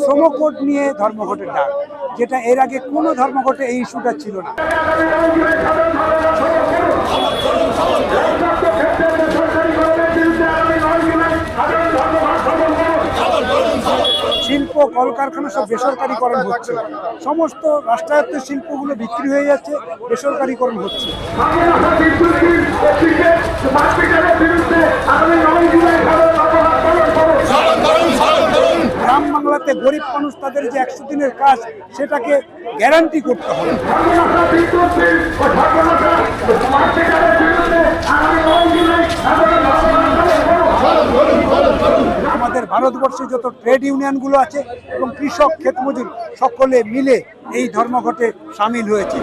শ্রমকোট নিয়ে ধর্মঘটের ডাক, যেটা এর আগে কোনো ধর্মঘটে এই ইস্যুটা ছিল না। শিল্প, কলকারখানা সব বেসরকারিকরণ হচ্ছে। সমস্ত রাষ্ট্রায়ত্ত শিল্পগুলো বিক্রি হয়ে যাচ্ছে, বেসরকারিকরণ হচ্ছে। বাংলাতে গরিব মানুষ তাদের যে একশো দিনের কাজ সেটাকে গ্যারান্টি করতে হবে। আমাদের ভারতবর্ষে যত ট্রেড ইউনিয়নগুলো আছে এবং কৃষক, ক্ষেতমজুর সকলে মিলে এই ধর্মঘটে সামিল হয়েছে।